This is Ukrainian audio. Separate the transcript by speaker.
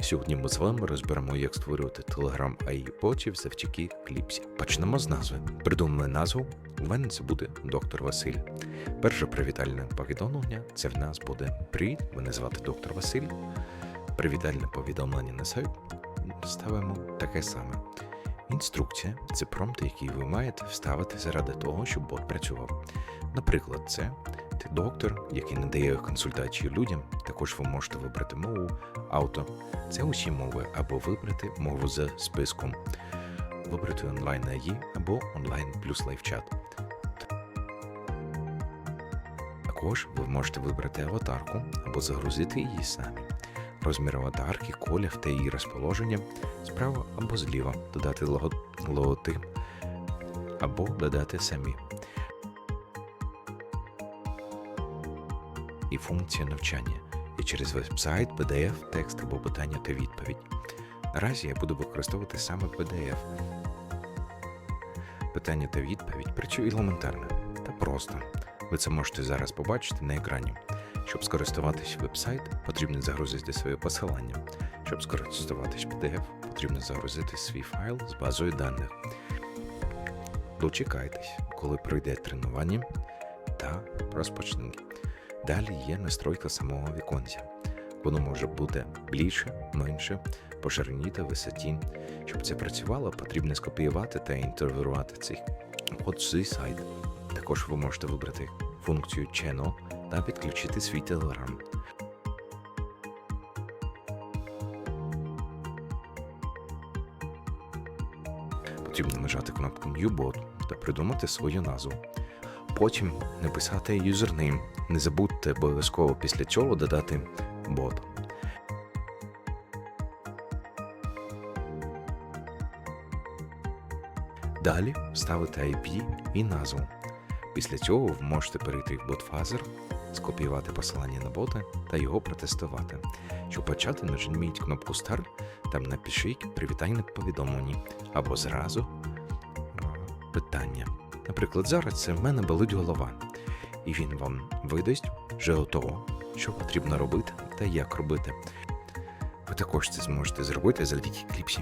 Speaker 1: Сьогодні ми з вами розберемо, як створювати Telegram AI ботів завдяки кліпсі. Почнемо з назви. Придумали назву. У мене це буде доктор Василь. Перше привітальне повідомлення це в нас буде Привіт, мене звати доктор Василь. Привітальне повідомлення на сайт ставимо таке саме. Інструкція це промпт, який ви маєте вставити заради того, щоб бот працював. Наприклад, це ти доктор, який надає консультації людям. Також ви можете вибрати мову, авто. Це усі мови, або вибрати мову за списком, вибрати онлайн AI або онлайн плюс лайвчат. Також ви можете вибрати аватарку або загрузити її самі. Розмір аватарки, колір та її розположення справа або зліва, додати лого... логотип або додати самі. І функція навчання і через веб-сайт, PDF, текст або питання та відповідь. Наразі я буду використовувати саме PDF. Питання та відповідь працює елементарно та просто. Ви це можете зараз побачити на екрані. Щоб скористуватись веб-сайт, потрібно загрузити своє посилання. Щоб скористуватись PDF, потрібно загрузити свій файл з базою даних. Дочекайтесь, коли пройде тренування та розпочнемо. Далі є настройка самого віконця. Воно може бути більше, менше, по ширині та висоті. Щоб це працювало, потрібно скопіювати та інтегрувати цей зі сайт. Також ви можете вибрати функцію Channel та підключити свій Telegram. Потрібно нажати кнопку New Bot та придумати свою назву. Потім написати юзернейм. Не забудьте обов'язково після цього додати бот. Далі ставите IP і назву. Після цього ви можете перейти в BotFuzzer, скопіювати посилання на бота та його протестувати. Щоб почати, нажміть кнопку Start, там напишіть привітальне повідомлення або зразу питання. Наприклад, зараз це в мене болить голова, і він вам видасть вже того, що потрібно робити та як робити. Ви також це зможете зробити завдяки кліпсі.